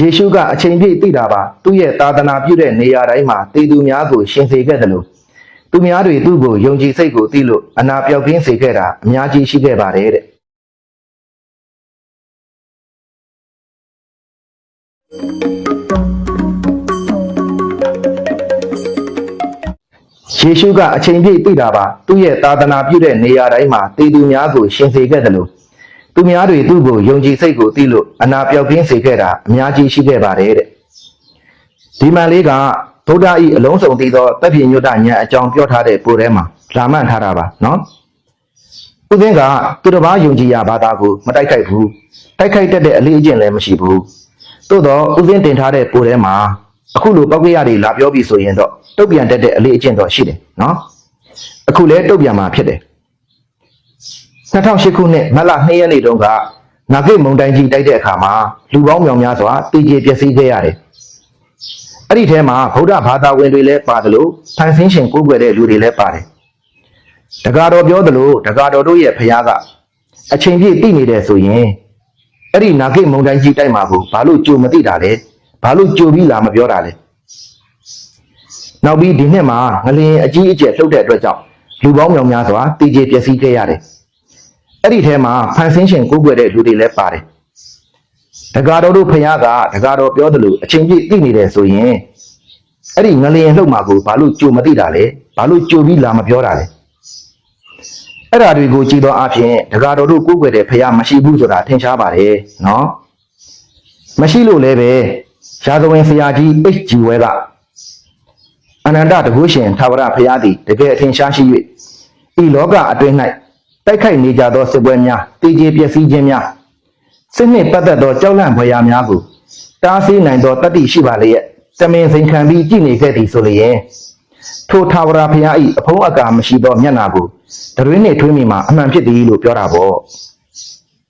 ယေရှုကအချိန်ပြည့်သိတာပါသူ့ရဲ့သာသနာပြုတဲ့နေရာတိုင်းမှာတေသူများကိုရှင်စေခဲ့တယ်လို့သူများတွေသူ့ကိုယုံကြည်စိတ်ကိုသိလို့အနာပြောက်ကင်းစေခဲ့တာအများကြီးရှိခဲ့ပါတယ်တဲ့ယေရှုကအချိန်ပြည့်သိတာပါသူ့ရဲ့သာသနာပြုတဲ့နေရာတိုင်းမှာတေသူများကိုရှင်စေခဲ့တယ်လို့ သူများတွေသူ့ကိုယုံကြည်စိတ်ကိုသိလို့အနာပြောက်ကင်းစေခဲ့တာအများကြီးရှိခဲ့ပါတယ်တဲ့ဒီမှန်လေးကဗုဒ္ဓဤအလုံးစုံသိသောတပ်ပြညွတ်တဉာဏ်အကြောင်းပြောထားတဲ့ပိုထဲမှာလာမှန်ထားတာပါနော်ဥပင်းကသူတစ်ပါးယုံကြည်ရာဘာသာကိုမတိုက်ခိုက်ဘူးတိုက်ခိုက်တတ်တဲ့အလေးအကျင့်လည်းမရှိဘူးသို့တော့ဥပင်းတင်ထားတဲ့ပိုထဲမှာအခုလိုပောက်ကရတွေလာပြောပြီးဆိုရင်တော့တုတ်ပြန်တတ်တဲ့အလေးအကျင့်တော့ရှိတယ်နော်အခုလည်းတုတ်ပြန်မှာဖြစ်တယ် 2008ခုနှစ်မတ်လ2ရက်နေ့တုန်းကနာဂိတ်မုန်တိုင်းကြီးတိုက်တဲ့အခါမှာလူပေါင်းမြောင်များစွာတည်ကြည်ပျက်စီးခဲ့ရတယ်။အဲ့ဒီထဲမှာဗုဒ္ဓဘာသာဝင်တွေလည်းပါတယ်လို့ဖန်ဆင်းရှင်ကိုးကွယ်တဲ့လူတွေလည်းပါတယ်။တက္ကတော်ပြောသလိုတက္ကတော်တို့ရဲ့ဖခင်ကအချိန်ပြည့်တည်နေတယ်ဆိုရင်အဲ့ဒီနာဂိတ်မုန်တိုင်းကြီးတိုက်မှာကိုဘာလို့ကြိုမသိတာလဲ။ဘာလို့ကြိုပြီးလာမပြောတာလဲ။နောက်ပြီးဒီနှစ်မှာငလျင်အကြီးအကျယ်လှုပ်တဲ့အတွက်ကြောင့်လူပေါင်းမြောင်များစွာတည်ကြည်ပျက်စီးခဲ့ရတယ်။ အဲ့ဒီထဲမှာဖန်ဆင်းရှင်ကိုးကွယ်တဲ့လူတွေလည်းပါတယ်။တက္ကတော်တို့ဖခင်ကတက္ကတော်ပြောသလိုအချိန်ပြည့်သိနေတယ်ဆိုရင်အဲ့ဒီငလျင်လှုပ်မှာကိုဘာလို့ကြိုမသိတာလဲ။ဘာလို့ကြိုပြီးလာမပြောတာလဲ။အဲ့ဓာတွေကိုကြည်သောအဖြစ်တက္ကတော်တို့ကိုးကွယ်တဲ့ဖခင်မရှိဘူးဆိုတာထင်ရှားပါတယ်နော်။မရှိလို့လည်းပဲရာဇဝင်ဆရာကြီး H.G. ဝဲကအနန္တတကုရှင်သာဝရဖခင်သည်တကယ်အထင်ရှားရှိ၍ဤလောကအတွင်း၌ တိုက်ခိုက်နေကြသောစစ်ပွဲများတည်ကြည်ပျက်စီးခြင်းများစစ်နှင့်ပတ်သက်သောကြောက်လန့်ဖွယ်ရာများကိုတားဆီးနိုင်သောတတိရှိပါလျက်တမင်စိန်ခံပြီးကြည်နေခဲ့သည်ဆိုလျင်ထိုထာဝရဘုရား၏အဖုံးအကာမရှိသောမျက်နာကိုတရွင်းနှင့်ထွေးမိမှာအမှန်ဖြစ်သည်လို့ပြောတာပေါ့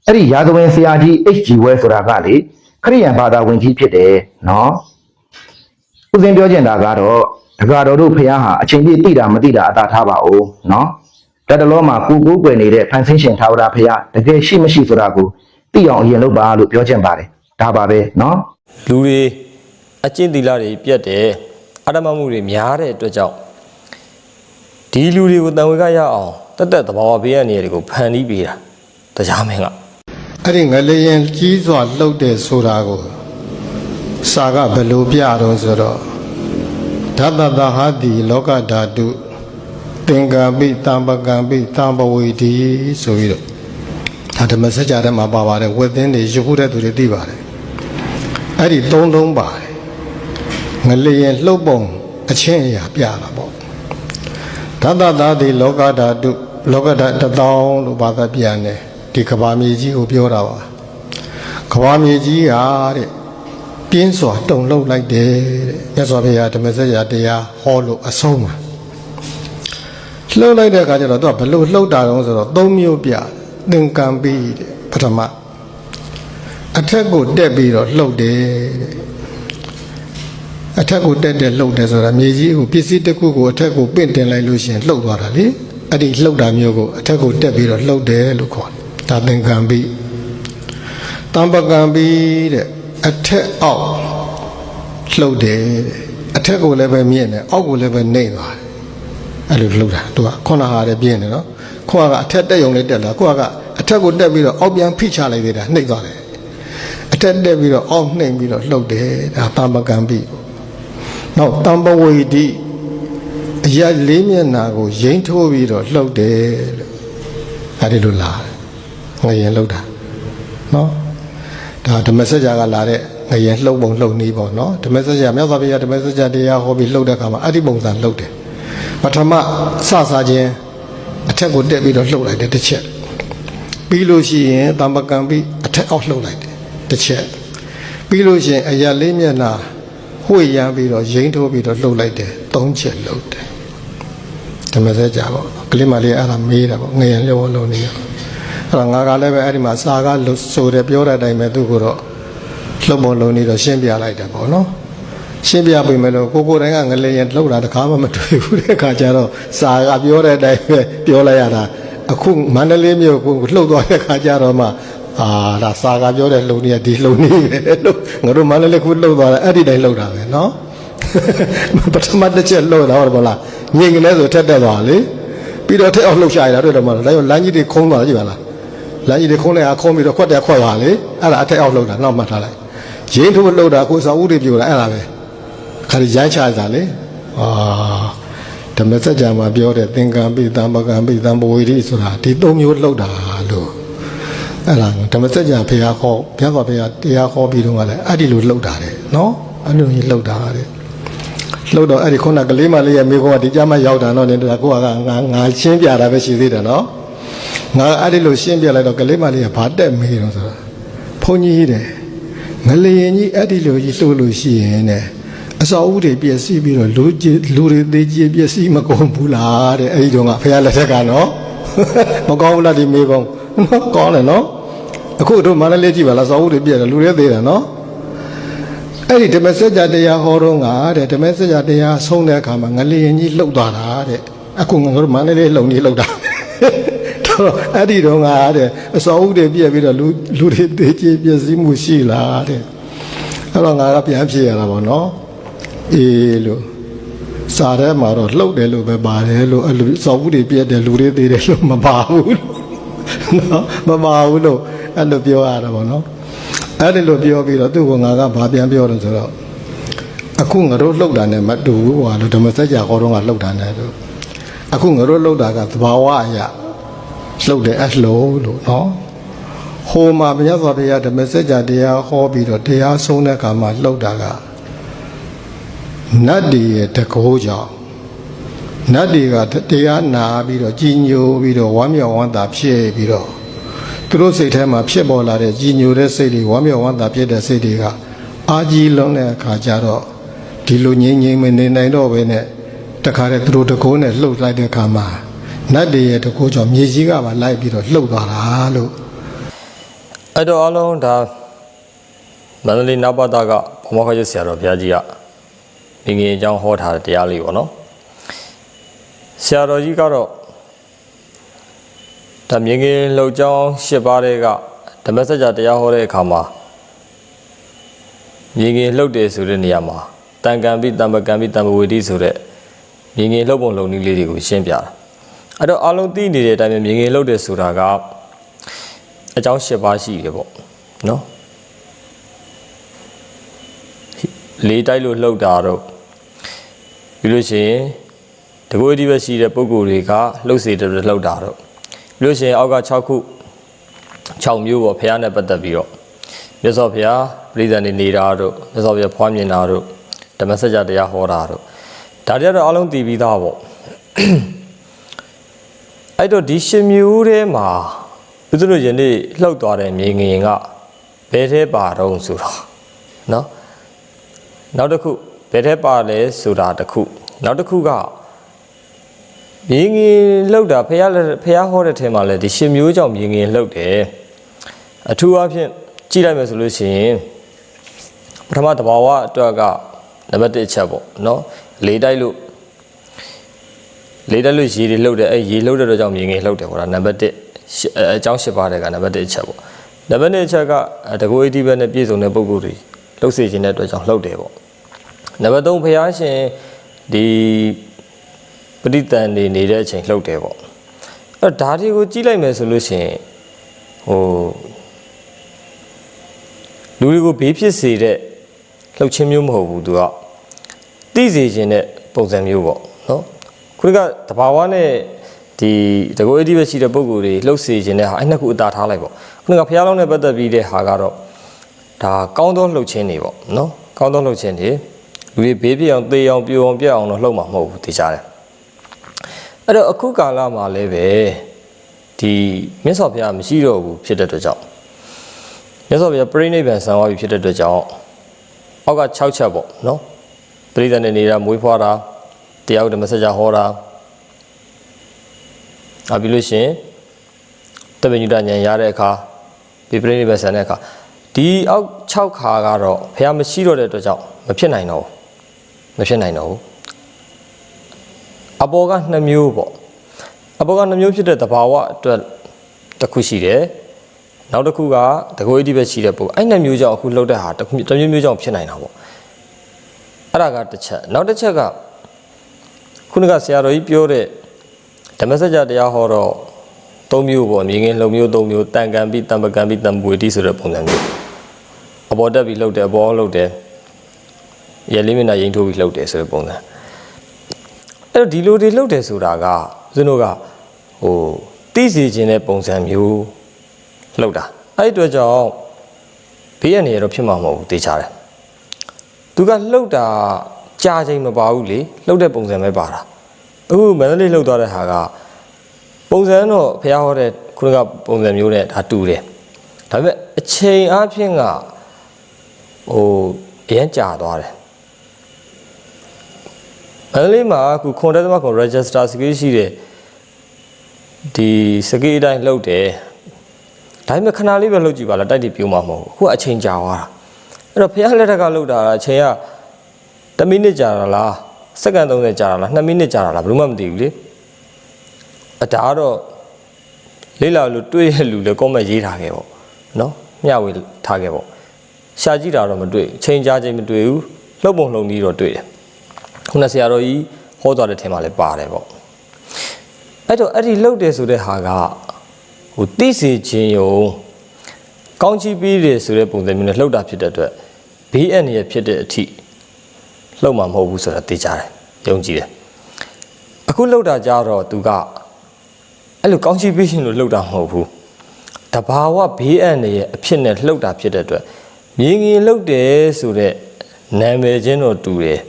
အဲ့ဒီရာဇဝင်ဆရာကြီး HG ဝဲဆိုတာကလေခရိယန်ဘာသာဝင်ကြီးဖြစ်တယ်နော်ဥစဉ်ပြောကျင်တာကတော့တကားတော်တို့ဖះဟာအချိန်ပြည့်တိတာမတိတာအသာထားပါဦးနော် တတလောမှာကိုကိုးကွယ်နေတဲ့ဖန်ဆင်းရှင်သာဝရဖះတကယ်ရှိမရှိဆိုတာကိုသိအောင်အရင်လုပ်ပါလို့ပြောချင်ပါတယ်ဒါပါပဲเนาะ လူတွေအကျင့်သီလတွေပြတ်တယ်အတ္တမမှုတွေများတဲ့အတွက်ကြောင့်ဒီလူတွေကိုတန်ဝေကရအောင်တက်တက်သဘာဝဘေးရနေတွေကိုဖန်တီးပေးတာတရားမင်းက အဲ့ဒီငလျင်ကြီးစွာလှုပ်တဲ့ဆိုတာကိုစာကဘယ်လိုပြတော့ဆိုတော့ဓာတတဟာတိလောကဓာတု သင်္ကာပိတံပကံပိတံပဝေတိဆိုပြီးတော့ဒါဓမ္မစကြာထဲမှာပါပါတယ်ဝက်သင်းတွေရုပ်ခုတဲ့သူတွေသိပါတယ်အဲ့ဒီသုံးလုံးပါတယ်ငလျင်လှုပ်ပုံအချင်းအရာပြတာပေါ့ဓာတတတိလောကဓာတုလောကဓာတ်တစ်သောင်းလို့ဘာသာပြန်တယ်ဒီကဘာမြေကြီးကိုပြောတာပါကဘာမြေကြီးဟာတဲ့ပြင်းစွာတုံလှုပ်လိုက်တယ်တဲ့မြတ်စွာဘုရားဓမ္မစကြာတရားဟောလို့အဆုံးမှာ လှုပ်လိုက်တဲ့အခါကျတော့သူကဘလို့လှုပ်တာတုံးဆိုတော့သုံးမျိုးပြသင်္ကံပိတဲ့ပထမအထက်ကိုတက်ပြီးတော့လှုပ်တယ်တဲ့အထက်ကိုတက်တက်လှုပ်တယ်ဆိုတာမြေကြီးကိုပစ္စည်းတစ်ခုကိုအထက်ကိုပင့်တင်လိုက်လို့ရှိရင်လှုပ်သွားတာလေအဲ့ဒီလှုပ်တာမျိုးကိုအထက်ကိုတက်ပြီးတော့လှုပ်တယ်လို့ခေါ်တယ်ဒါသင်္ကံပိတံပကံပိတဲ့အထက်အောက်လှုပ်တယ်တဲ့အထက်ကိုလည်းပဲမြင့်တယ်အောက်ကိုလည်းပဲနှိမ့်သွားတယ် အဲ့လိုလှုပ်တာသူကခုနဟာလည်းပြင်းတယ်နော်ခုနကအထက်တက်ယုံလေးတက်လာခုနကအထက်ကိုတက်ပြီးတော့အောက်ပြန်ဖိချလိုက်သေးတာနှိမ့်သွားတယ်အထက်တက်ပြီးတော့အောက်နှိမ့်ပြီးတော့လှုပ်တယ်ဒါတံပကံပိနောက်တံပဝေတိအရက်လေးမျက်နာကိုရိမ့်ထိုးပြီးတော့လှုပ်တယ်လို့အဲ့ဒီလိုလာငရင်လှုပ်တာနော်ဒါဓမ္မစကြာကလာတဲ့ငရင်လှုပ်ပုံလှုပ်နည်းပေါ့နော်ဓမ္မစကြာမြတ်စွာဘုရားဓမ္မစကြာတရားဟောပြီးလှုပ်တဲ့အခါမှာအဲ့ဒီပုံစံလှုပ်တယ် ပထမစစားခြင်းအထက်ကိုတက်ပြီးတော့လှုပ်လိုက်တယ်တစ်ချက်ပြီးလို့ရှိရင်တမ္ပကံပြီးအထက်အောက်လှုပ်လိုက်တယ်တစ်ချက်ပြီးလို့ရှိရင်အရက်လေးမျက်နာဝှေ့ရမ်းပြီးတော့ရိမ့်ထိုးပြီးတော့လှုပ်လိုက်တယ်သုံးချက်လှုပ်တယ်ဓမ္မစကြာပေါ့ကလေးမလေးအဲ့ဒါမေးတာပေါ့ငရင်လှုပ်လုံးနေရောအဲ့တော့ငါကလည်းပဲအဲ့ဒီမှာစာကဆိုတယ်ပြောတဲ့အတိုင်းပဲသူကတော့လှုပ်ပုံလုံးနေတော့ရှင်းပြလိုက်တယ်ပေါ့နော် ရှင်းပြပြီမဲ့လို့ကိုကိုတိုင်းကငလျင်လှုပ်တာတခါမှမတွေ့ဘူးတဲ့အခါကျတော့စာကပြောတဲ့အတိုင်းပဲပြောလိုက်ရတာအခုမန္တလေးမြို့ကိုလှုပ်သွားတဲ့အခါကျတော့မှအာဒါစာကပြောတဲ့လုံနေဒီလုံနေပဲလို့ငါတို့မလည်းလည်းခုလှုပ်သွားတယ်အဲ့ဒီတိုင်းလှုပ်တာပဲနော်ပထမတစ်ချက်လှုပ်တာဟုတ်တယ်မလားငြိမ်ကလေးဆိုထက်တက်သွားလေပြီးတော့ထက်အောင်လှုပ်ရှာရတာတွေ့တယ်မလားဒါကြောင့်လမ်းကြီးတွေခုံးသွားကြည့်ပါလားလမ်းကြီးတွေခုံးလိုက်အခုံးပြီးတော့ခွက်တယ်ခွက်သွားလေအဲ့ဒါအထက်အောင်လှုပ်တာနောက်မှတ်ထားလိုက်ရင်းထိုးလှုပ်တာကိုစာဦးတွေပြိုတာအဲ့ဒါပဲ ခါရရိုင်းချတာလေအာဓမ္မစကြာမှာပြောတဲ့သင်္ကံပိသံပကံပိသံဘဝေတိဆိုတာဒီသုံးမျိုးလှုပ်တာလို့အဲ့ဒါဓမ္မစကြာဘုရားခေါ်ဘုရားခေါ်ဘုရားတရားခေါ်ပြီးတော့ကလည်းအဲ့ဒီလိုလှုပ်တာတယ်နော်အဲ့လိုကြီးလှုပ်တာတဲ့လှုပ်တော့အဲ့ဒီခုနကလေးမလေးရဲ့မိဘကဒီကြမှာရောက်တာတော့နေတော့ကိုကငါငါရှင်းပြတာပဲရှိသေးတယ်နော်ငါအဲ့ဒီလိုရှင်းပြလိုက်တော့ကလေးမလေးကဘာတက်မေးတော့ဆိုတာဘုန်းကြီးတဲ့ငလျင်ကြီးအဲ့ဒီလိုကြီးလှုပ်လို့ရှိရင်တဲ့ အစောဦးတွေပြည့်စည်ပြီးတော့လူကြီးလူတွေသေးကြီးပြည့်စည်မကုန်ဘူးလားတဲ့အဲ့ဒီတော့ကဘုရားလက်ထက်ကနော်မကောင်းဘူးလားဒီမေကောင်းနော်ကောင်းတယ်နော်အခုတို့မန္တလေးကြည့်ပါလားစောဦးတွေပြည့်တယ်လူတွေသေးတယ်နော်အဲ့ဒီဓမ္မစကြာတရားဟောတော့ငါတဲ့ဓမ္မစကြာတရားဆုံးတဲ့အခါမှာငလျင်ကြီးလှုပ်သွားတာတဲ့အခုငါတို့မန္တလေးလှုပ်နေလှုပ်တာတော့အဲ့ဒီတော့ငါတဲ့အစောဦးတွေပြည့်ပြီးတော့လူလူတွေသေးချေပြည့်စည်မှုရှိလားတဲ့အဲ့တော့ငါကပြန်ဖြေရတာပေါ့နော် အေးလို့စာထဲမှာတော့လှုပ်တယ်လို့ပဲပါတယ်လို့အဲ့လိုစော်ဘူးတွေပြက်တယ်လူတွေသေးတယ်လို့မပါဘူးနော်မပါဘူးလို့အဲ့လိုပြောရတာပေါ့နော်အဲ့ဒီလိုပြောပြီးတော့သူ့ကငါကဘာပြန်ပြောတယ်ဆိုတော့အခုငါတို့လှုပ်တာနဲ့မတူဘူးကွာလို့ဓမ္မစကြာခေါ်တော့ကလှုပ်တာနဲ့လို့အခုငါတို့လှုပ်တာကသဘာဝအရာလှုပ်တယ်အဲ့လိုလို့နော်ဟိုမှာဘုရားစွာဘုရားဓမ္မစကြာတရားဟောပြီးတော့တရားဆုံးတဲ့အခါမှာလှုပ်တာက နတ်တွေရဲ့တကောကြောင့်နတ်တွေကတရားနာပြီးတော့ကြီးညိုပြီးတော့ဝမ်းမြောက်ဝမ်းသာဖြစ်ပြီးတော့သူတို့စိတ်ထဲမှာဖြစ်ပေါ်လာတဲ့ကြီးညိုတဲ့စိတ်တွေဝမ်းမြောက်ဝမ်းသာဖြစ်တဲ့စိတ်တွေကအာကြီးလုံးတဲ့အခါကျတော့ဒီလိုငြိမ်ငြိမ်မနေနိုင်တော့ဘဲနဲ့တခါတည်းသူတို့တကောနဲ့လှုပ်လိုက်တဲ့အခါမှာနတ်တွေရဲ့တကောကြောင့်မြေကြီးကပါလိုက်ပြီးတော့လှုပ်သွားတာလို့အဲ့တော့အလုံးဒါမန္တလေးနပတာကဘုမခရဆရာတော်ဘုရားကြီးက မိငယ်အကြောင်းဟောထားတဲ့တရားလေးပေါ့နော်ဆရာတော်ကြီးကတော့ဒါမြင်ငယ်လှုပ်ကြောင်း၈ပါးတဲ့ကဓမ္မစကြာတရားဟောတဲ့အခါမှာမြင်ငယ်လှုပ်တယ်ဆိုတဲ့နေရာမှာတန်ကံပိတံပကံပိတံပဝေတိဆိုတဲ့မြင်ငယ်လှုပ်ပုံလှုပ်နည်းလေးတွေကိုရှင်းပြတာအဲ့တော့အလုံးသိနေတဲ့အတိုင်းပဲမြင်ငယ်လှုပ်တယ်ဆိုတာကအကြောင်း၈ပါးရှိတယ်ပေါ့နော်လေးတိုက်လို့လှုပ်တာတော့ ပြီးလို့ရှိရင်တကွေးဒီဘက်ရှိတဲ့ပုံကိုယ်တွေကလှုပ်စေတယ်လှုပ်တာတော့ပြီးလို့ရှိရင်အောက်က6ခု6မျိုးပေါ့ဖះနဲ့ပတ်သက်ပြီးတော့မြတ်စွာဘုရားပြည်ဇန်နေနေတာတို့မြတ်စွာဘုရားဖွားမြင်တာတို့ဓမ္မစကြာတရားဟောတာတို့ဒါတွေကတော့အလုံးတည်ပြီးသားပေါ့အဲ့တော့ဒီရှင်မျိုးထဲမှာဘုသူတို့ယနေ့လှုပ်သွားတဲ့မြေငင်ကဘယ်ထဲပါတော့ဆိုတော့နော်နောက်တစ်ခု ဘယ်ထဲပါလဲဆိုတာတစ်ခုနောက်တစ်ခုကမြေငင်လှုပ်တာဖះဖះဟောတဲ့ထဲမှာလဲဒီရှင်မျိုးကြောင့်မြေငင်လှုပ်တယ်အထူးအဖြင့်ကြည့်လိုက်မယ်ဆိုလို့ရှိရင်ပထမတဘာဝအတွက်ကနံပါတ်1အချက်ပေါ့နော်လေးတိုက်လို့လေးတိုက်လို့ရေတွေလှုပ်တယ်အဲရေလှုပ်တဲ့အတွက်ကြောင့်မြေငင်လှုပ်တယ်ပေါ့ဒါနံပါတ်1အကြောင်း၈ပါးတဲ့ကနံပါတ်1အချက်ပေါ့နံပါတ်2အချက်ကတကူအတိဘက်နဲ့ပြည့်စုံတဲ့ပုံကိုယ်တွေလှုပ်စေခြင်းတဲ့အတွက်ကြောင့်လှုပ်တယ်ပေါ့ နံပါတ်3ဖျားရှင်ဒီပဋိသန္ဓေနေတဲ့အချိန်လှုပ်တယ်ပေါ့အဲ့ဒါတွေကိုကြည့်လိုက်မယ်ဆိုလို့ရှိရင်ဟိုလူတွေကိုဘေးဖြစ်စေတဲ့လှုပ်ခြင်းမျိုးမဟုတ်ဘူးသူကသိစေခြင်းတဲ့ပုံစံမျိုးပေါ့နော်ခုနကတဘာဝနဲ့ဒီတကောအတိပဲရှိတဲ့ပုံကိုယ်တွေလှုပ်စေခြင်းတဲ့ဟာအဲ့နှစ်ခုအသာထားလိုက်ပေါ့ခုနကဖျားလောင်းနဲ့ပတ်သက်ပြီးတဲ့ဟာကတော့ဒါကောင်းသောလှုပ်ခြင်းတွေပေါ့နော်ကောင်းသောလှုပ်ခြင်းတွေ လူတွေဘေးပြအောင်သေအောင်ပြိုအောင်ပြက်အောင်တော့လှုပ်မှာမဟုတ်ဘူးသိကြတယ်အဲ့တော့အခုကာလမှာလည်းပဲဒီမြတ်စွာဘုရားမရှိတော့ဘူးဖြစ်တဲ့အတွက်ကြောင့်မြတ်စွာဘုရားပြိဋိဘံဆံသွားပြီဖြစ်တဲ့အတွက်ကြောင့်အောက်က6ချက်ပေါ့နော်ပရိသတ်နဲ့နေတာမွေးဖွားတာတရားဥဒ္ဓမစကြာဟောတာအပြီးလို့ရှိရင်တပည့်ညုတဉာဏ်ရတဲ့အခါပြပြိဋိဘံဆံတဲ့အခါဒီအောက်6ခါကတော့ဘုရားမရှိတော့တဲ့အတွက်ကြောင့်မဖြစ်နိုင်တော့ဘူး မဖြစ်နိုင်တော့ဘူးအပေါ်က2မျိုးပေါ့အပေါ်က2မျိုးဖြစ်တဲ့သဘာဝအတွက်တစ်ခုရှိတယ်နောက်တစ်ခုကတကွေးတိပဲရှိတဲ့ပုံအဲ့နှစ်မျိုးကြောင့်အခုလှုပ်တဲ့ဟာတစ်ခုတစ်မျိုးမျိုးကြောင့်ဖြစ်နိုင်တာပေါ့အဲ့ဒါကတစ်ချက်နောက်တစ်ချက်ကခုနကဆရာတော်ကြီးပြောတဲ့ဓမ္မစကြာတရားဟောတော့သုံးမျိုးပေါ့မြင်ငင်လုံမျိုးသုံးမျိုးတန်ကန်ပြီးတံပကံပြီးတံပွေတိဆိုတဲ့ပုံစံမျိုးအပေါ်တက်ပြီးလှုပ်တယ်အပေါ်လှုပ်တယ် ရဲလေးမျက်နှာရင်ထိုးပြီးလှုပ်တယ်ဆိုတဲ့ပုံစံအဲ့တော့ဒီလိုတွေလှုပ်တယ်ဆိုတာကဦးဇင်းတို့ကဟိုသိစေခြင်းတဲ့ပုံစံမျိုးလှုပ်တာအဲ့ဒီအတွက်ကြောင့်ဘေးရနေရတော့ဖြစ်မှာမဟုတ်ဘူးတေချာတယ်သူကလှုပ်တာကြာချိန်မပါဘူးလေလှုပ်တဲ့ပုံစံပဲပါတာအခုမန္တလေးလှုပ်သွားတဲ့ဟာကပုံစံတော့ဖះဟောတဲ့ခုနကပုံစံမျိုးနဲ့ဒါတူတယ်ဒါပေမဲ့အချိန်အချင်းကဟိုအရင်ကြာသွားတယ် မန္တလေးမှာအခုခွန်တက်သမခွန် register skill ရှိတယ်ဒီစကေးအတိုင်းလှုပ်တယ်ဒါပေမဲ့ခဏလေးပဲလှုပ်ကြည့်ပါလားတိုက်တည်ပြိုးမှာမဟုတ်ဘူးအခုကအချိန်ကြာသွားတာအဲ့တော့ဖះလက်ထက်ကလှုပ်တာအချိန်က1မိနစ်ကြာတာလားစက္ကန့်30ကြာတာလား2မိနစ်ကြာတာလားဘယ်လို့မှမသိဘူးလေအဒါကတော့လေးလာလို့တွေးရလူလည်း comment ရေးထားခဲ့ပေါ့နော်မျှဝေထားခဲ့ပေါ့ရှာကြည့်တာတော့မတွေ့ဘူးချိန်ကြာချိန်မတွေ့ဘူးလှုပ်ပုံလှုပ်နည်းတော့တွေ့တယ် ခုနဆရာတော်ကြီးဟောသွားတဲ့ထင်မှလည်းပါတယ်ပေါ့အဲ့တော့အဲ့ဒီလှုပ်တယ်ဆိုတဲ့ဟာကဟိုသိစေခြင်းယုံကောင်းချီးပေးတယ်ဆိုတဲ့ပုံစံမျိုးနဲ့လှုပ်တာဖြစ်တဲ့အတွက်ဘေးအန္တရာယ်ဖြစ်တဲ့အထိလှုပ်မှာမဟုတ်ဘူးဆိုတာသိကြတယ်ယုံကြည်တယ်အခုလှုပ်တာကြတော့သူကအဲ့လိုကောင်းချီးပေးခြင်းလို့လှုပ်တာမဟုတ်ဘူးတဘာဝဘေးအန္တရာယ်အဖြစ်နဲ့လှုပ်တာဖြစ်တဲ့အတွက်မြင်ငင်လှုပ်တယ်ဆိုတဲ့နာမည်ချင်းတော့တူတယ်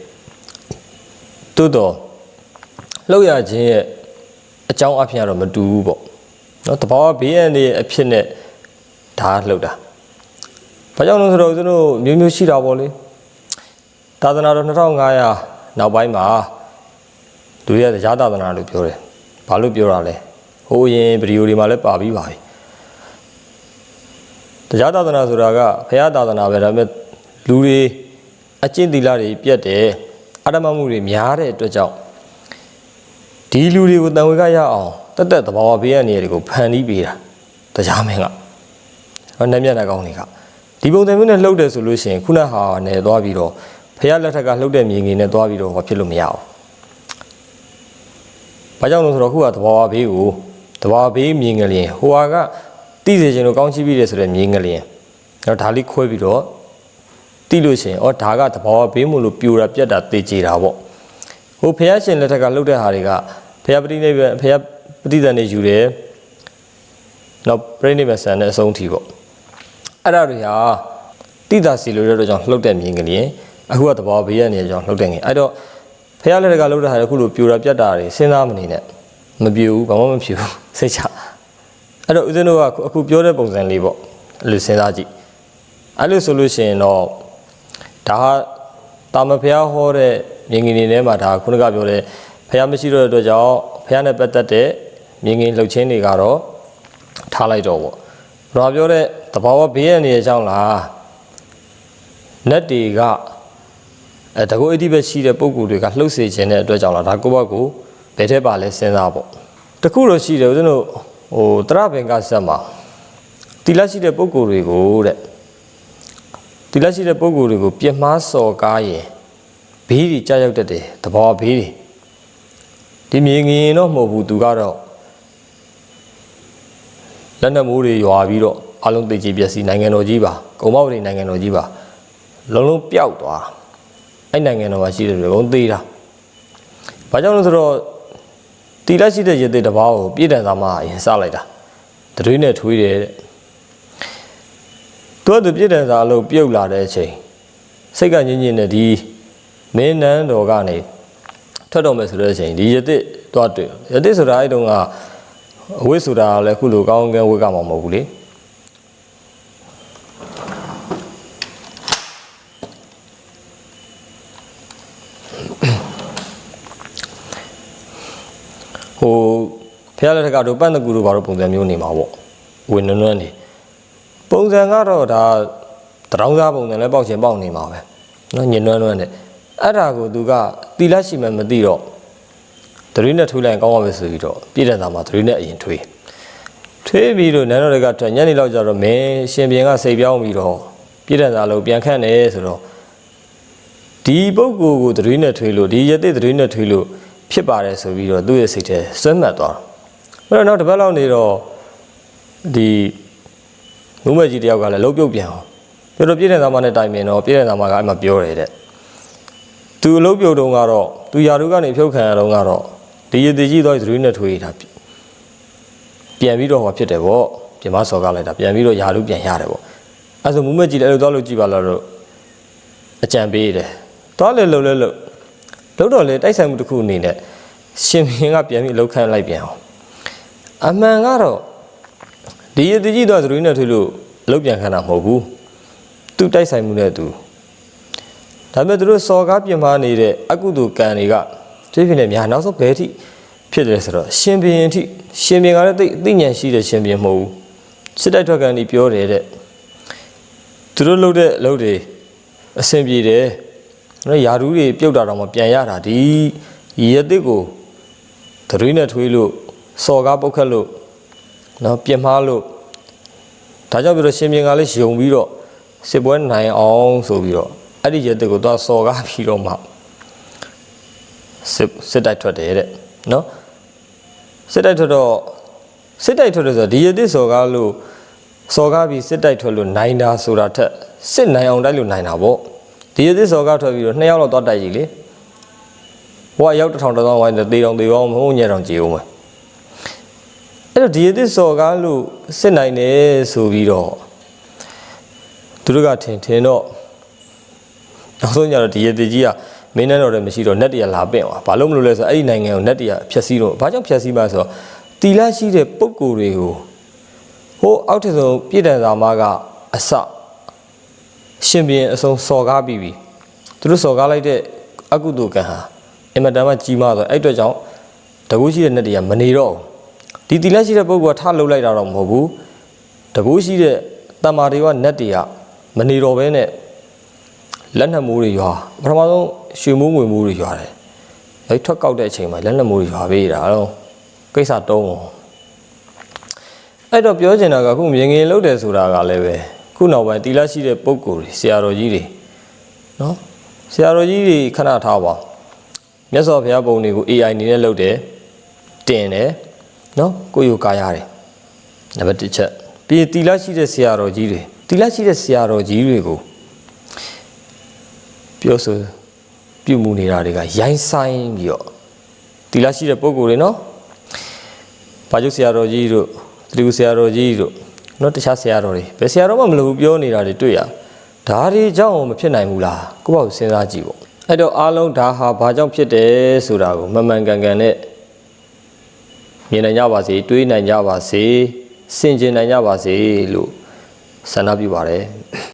တိုးတော့လှုပ်ရခြင်းရဲ့အကြောင်းအဖြစ်ကတော့မတူဘူးပေါ့နော်တဘာဝဘေးရန်တွေအဖြစ်နဲ့ဒါလှုပ်တာဘာကြောင့်လဲဆိုတော့ဦးဇင်းတို့မျိုးမျိုးရှိတာပေါ့လေသာသနာတော်2500နောက်ပိုင်းမှာလူရတရားသာသနာလို့ပြောတယ်ဘာလို့ပြောတာလဲဟိုအရင်ဗီဒီယိုတွေမှာလည်းပါပြီးပါပြီတရားသာသနာဆိုတာကဘုရားသာသနာပဲဒါပေမဲ့လူတွေအကျင့်သီလတွေပြတ်တယ် အတ္တမမှုတွေများတဲ့အတွက်ကြောင့်ဒီလူတွေကိုတန်ဝေကရအောင်တက်တက်သဘာဝဘေးရနေတွေကိုဖန်တီးပေးတာတရားမင်းကဟောနှမျက်နှာကောင်းတွေကဒီပုံစံမျိုးနဲ့လှုပ်တယ်ဆိုလို့ရှိရင်ခုနဟာနဲ့သွားပြီးတော့ဖះလက်ထက်ကလှုပ်တဲ့မြေငင်နဲ့သွားပြီးတော့ဟောဖြစ်လို့မရဘူး။ဘာကြောင့်လဲဆိုတော့ခုကသဘာဝဘေးကိုသဘာဝဘေးမြေငလျင်ဟိုဟာကတိစေခြင်းလို့ကောင်းချီးပြီးတယ်ဆိုတဲ့မြေငလျင်တော့ဒါလေးခွဲပြီးတော့ တိလို့ရှိရင်ဩဒါကသဘာဝဘေးမို့လို့ပြိုတာပြက်တာတေချေတာပေါ့ဟိုဖះရှင်လက်ထက်ကလှုပ်တဲ့ဟာတွေကဖះပတိနိဗ္ဗာန်ဖះပฏิသန်နေယူတယ်နောက်ပြိနိဗ္ဗာန်ဆန်တဲ့အဆုံးထိပေါ့အဲ့ဒါတွေဟာတိတာစီလို့ရတဲ့ကြောင့်လှုပ်တဲ့မြင်ကလေးအခုကသဘောဘေးရနေကြောင့်လှုပ်တဲ့ငယ်အဲ့တော့ဖះလက်တကလှုပ်တဲ့ဟာအခုလိုပြိုတာပြတ်တာတွေစဉ်းစားမနေနဲ့မပြိုဘူးဘာမှမဖြစ်ဘူးစိတ်ချအဲ့တော့ဦးဇင်းတို့ကအခုပြောတဲ့ပုံစံလေးပေါ့အဲ့လိုစဉ်းစားကြည့်အဲ့လိုဆိုလို့ရှိရင်တော့ ဒါဟာတာမဖះဟောတဲ့မြင်ကလေးထဲမှာဒါခုနကပြောတဲ့ဖះမရှိတော့တဲ့အတွက်ကြောင့်ဖះနဲ့ပတ်သက်တဲ့မြင်ငင်လှုပ်ချင်းတွေကတော့ထားလိုက်တော့ပေါ့။ဘာပြောတဲ့တဘာဝဘေးရနေတဲ့အကြောင်းလား။နတ်တွေကအဲတကူအတိပဲရှိတဲ့ပုံကူတွေကလှုပ်စေခြင်းတဲ့အတွက်ကြောင့်လားဒါကိုယ့်ဘက်ကိုဘယ်ထက်ပါလဲစဉ်းစားပေါ့။တခုတော့ရှိတယ်ဦးဇင်းတို့ဟိုတရပင်ကဆက်မှာတိလရှိတဲ့ပုံကူတွေကိုတဲ့ တိလရှိတဲ့ပုံကူတွေကိုပြမားစော်ကားရင်ဘေးကြီးကြာရောက်တတ်တယ်တဘာဝဘေးကြီးဒီမြေငင်တော့မဟုတ်ဘူးသူကတော့လက်နက်မိုးတွေရွာပြီးတော့အလုံးသိကြီးပျက်စီးနိုင်ငံတော်ကြီးပါကုံမောက်တွေနိုင်ငံတော်ကြီးပါလုံးလုံးပျောက်သွားအဲ့နိုင်ငံတော်မှာရှိတဲ့တွေအကုန်သေးတာဘာကြောင့်လဲဆိုတော့တီလက်ရှိတဲ့ရေသေးတစ်ပါးကိုပြည်တန်သားမအရင်စလိုက်တာတရွေးနဲ့ထွေးတယ်တဲ့ သူကသူပြည်တန်သားအလုပ်ပြုတ်လာတဲ့အချိန်စိတ်ကညင်ညင်နဲ့ဒီမင်းနန်းတော်ကနေထွက်တော့မယ်ဆိုတဲ့အချိန်ဒီရတစ်သွားတွေ့ရတစ်ဆိုတာအဲ့တုန်းကအဝိဆိုတာလည်းခုလိုကောင်းကဲဝိကမှာမဟုတ်ဘူးလေဟိုဖះလက်ထက်ကတော့ပန့်တကူတို့ဘာလို့ပုံစံမျိုးနေမှာပေါ့ဝင်နွန်းနွန်းနေ ပုံစံကတော့ဒါတရောင်းစားပုံစံလည်းပေါက်ချင်ပေါက်နေမှာပဲနော်ညင်နွန်းနွန်းနဲ့အဲ့ဒါကိုသူကတီလက်ရှိမှမသိတော့သတိနဲ့ထွေးလိုက်ကောင်းပါပဲဆိုပြီးတော့ပြည်တဲ့သားမှာသတိနဲ့အရင်ထွေးထွေးပြီးတော့နန်းတော်တွေကထွက်ညနေလောက်ကျတော့မင်းရှင်ဘင်ကစိတ်ပြောင်းပြီးတော့ပြည်တဲ့သားလို့ပြန်ခန့်နေဆိုတော့ဒီပုဂ္ဂိုလ်ကိုသတိနဲ့ထွေးလို့ဒီရတဲ့သတိနဲ့ထွေးလို့ဖြစ်ပါတယ်ဆိုပြီးတော့သူ့ရဲ့စိတ်ထဲစွဲမှတ်သွားတော့အဲ့တော့နောက်တစ်ပတ်လောက်နေတော့ဒီ မုံမကြီးတယောက်ကလည်းလှုပ်ပြုတ်ပြန်အောင်ပြောတော့ပြည်တဲ့သားမနဲ့တိုင်ပင်တော့ပြည်တဲ့သားမကအဲ့မှာပြောတယ်တဲ့သူအလုပ်ပြုတ်တုန်းကတော့သူယာတို့ကနေဖြုတ်ခံရတုန်းကတော့ဒီရည်ကြီးသွားသတိနဲ့ထွေးတာပြန်ပြီးတော့ဟောဖြစ်တယ်ဗောပြင်မစော်ကားလိုက်တာပြန်ပြီးတော့ယာလူပြန်ရတယ်ဗောအဲဆိုမူးမက်ကြည့်တယ်အဲ့လိုသွားလို့ကြည့်ပါလားတော့အကြံပေးတယ်သွားလေလှုပ်လဲလှုပ်လှုပ်တော့လေတိုက်ဆိုင်မှုတစ်ခုအနေနဲ့ရှင်မင်းကပြန်ပြီးလှုပ်ခန့်လိုက်ပြန်အောင်အမှန်ကတော့ ဒီရည်တကြီးတော့သတိနဲ့ထွေးလို့လှုပ်ပြန်ခန့်တာမဟုတ်ဘူးသူတိုက်ဆိုင်မှုနဲ့သူဒါပေမဲ့သူတို့စော်ကားပြင်မာနေတဲ့အကုသိုလ်ကံတွေကသိဖြစ်နေများနောက်ဆုံးဘယ်အထိဖြစ်တယ်ဆိုတော့ရှင်ဘရင်အထိရှင်ဘရင်ကလည်းသိသိဉာဏ်ရှိတဲ့ရှင်ဘရင်မဟုတ်ဘူးစစ်တိုက်ထွက်ကန်ဒီပြောတယ်တဲ့သူတို့လုပ်တဲ့အလုပ်တွေအဆင်ပြေတယ်နော်ယာဒူးတွေပြုတ်တာတော့မပြန်ရတာဒီရည်တစ်ကိုသတိနဲ့ထွေးလို့စော်ကားပုတ်ခတ်လို့ နော်ပြင်မာလို့ဒါကြောင့်ပြောတော့ရှင်ဘရင်ကလည်းယုံပြီးတော့စစ်ပွဲနိုင်အောင်ဆိုပြီးတော့အဲ့ဒီရည်တစ်ကိုသွားစော်ကားပြီးတော့မှစစ်စစ်တိုက်ထွက်တယ်တဲ့နော်စစ်တိုက်ထွက်တော့စစ်တိုက်ထွက်တယ်ဆိုတော့ဒီရည်တစ်စော်ကားလို့စော်ကားပြီးစစ်တိုက်ထွက်လို့နိုင်တာဆိုတာထက်စစ်နိုင်အောင်တိုက်လို့နိုင်တာပေါ့ဒီရည်တစ်စော်ကားထွက်ပြီးတော့နှစ်ယောက်လောက်သွားတိုက်ကြည့်လေဟိုကရောက်တစ်ထောင်တစ်သောင်းဝိုင်းတေတောင်တေအောင်မဟုတ်ညံ့တောင်ကြည်အောင်ပဲ အဲ့တော့ဒီရည်တစ်စော်ကားလို့စစ်နိုင်တယ်ဆိုပြီးတော့သူတို့ကထင်ထင်တော့နောက်ဆုံးညတော့ဒီရည်တစ်ကြီးကမင်းနဲ့တော့လည်းမရှိတော့နက်တရလာပင့်သွားဘာလို့မလို့လဲဆိုတော့အဲ့ဒီနိုင်ငံကိုနက်တရဖျက်ဆီးတော့ဘာကြောင့်ဖျက်ဆီးမှာဆိုတော့တီလာရှိတဲ့ပုံကိုယ်တွေကိုဟိုအောက်ထစ်ဆုံးပြည်တန်စာမကအစရှင်ဘရင်အစုံစော်ကားပြီးပြီသူတို့စော်ကားလိုက်တဲ့အကုသိုလ်ကံဟာအင်မတန်မှကြီးမားဆိုအဲ့အတွက်ကြောင့်တကူရှိတဲ့နက်တရမနေတော့ဘူး ဒီတီလာရှိတဲ့ပုံကထလှုပ်လိုက်တာတော့မဟုတ်ဘူးတကူရှိတဲ့တမာတွေကနက်တရမနေတော့ဘဲနဲ့လက်နက်မိုးတွေရွာပထမဆုံးရွှေမိုးငွေမိုးတွေရွာတယ်အဲထွက်ကောက်တဲ့အချိန်မှာလက်နက်မိုးတွေရွာပေးတာတော့ကိစ္စတုံးအောင်အဲ့တော့ပြောချင်တာကအခုမြင်ငင်လုတ်တယ်ဆိုတာကလည်းပဲခုနောက်ပိုင်းတီလာရှိတဲ့ပုံကိုယ်တွေဆရာတော်ကြီးတွေနော်ဆရာတော်ကြီးတွေခဏထားပါမြတ်စွာဘုရားပုံတွေကို AI အနေနဲ့လုတ်တယ်တင်တယ် နော်ကိုယ်ယူကာရတယ်နံပါတ်1ချက်ပြီးတီလာရှိတဲ့ဆရာတော်ကြီးတွေတီလာရှိတဲ့ဆရာတော်ကြီးတွေကိုပြောဆိုပြုမှုနေတာတွေကရိုင်းဆိုင်ပြီးတော့တီလာရှိတဲ့ပုံကိုယ်တွေနော်ဘာကျုပ်ဆရာတော်ကြီးတို့သတိကူဆရာတော်ကြီးတို့နော်တခြားဆရာတော်တွေဘယ်ဆရာတော်မှမလို့ပြောနေတာတွေတွေ့ရဒါတွေကြောင့်မဖြစ်နိုင်ဘူးလားကိုယ့်ဘာကိုစဉ်းစားကြည့်ပေါ့အဲ့တော့အားလုံးဒါဟာဘာကြောင့်ဖြစ်တယ်ဆိုတာကိုမမှန်ကန်ကန်နဲ့ မြင်နိုင်ကြပါစေတွေးနိုင်ကြပါစေစင်ကျင်နိုင်ကြပါစေလို့ဆန္ဒပြုပါတယ်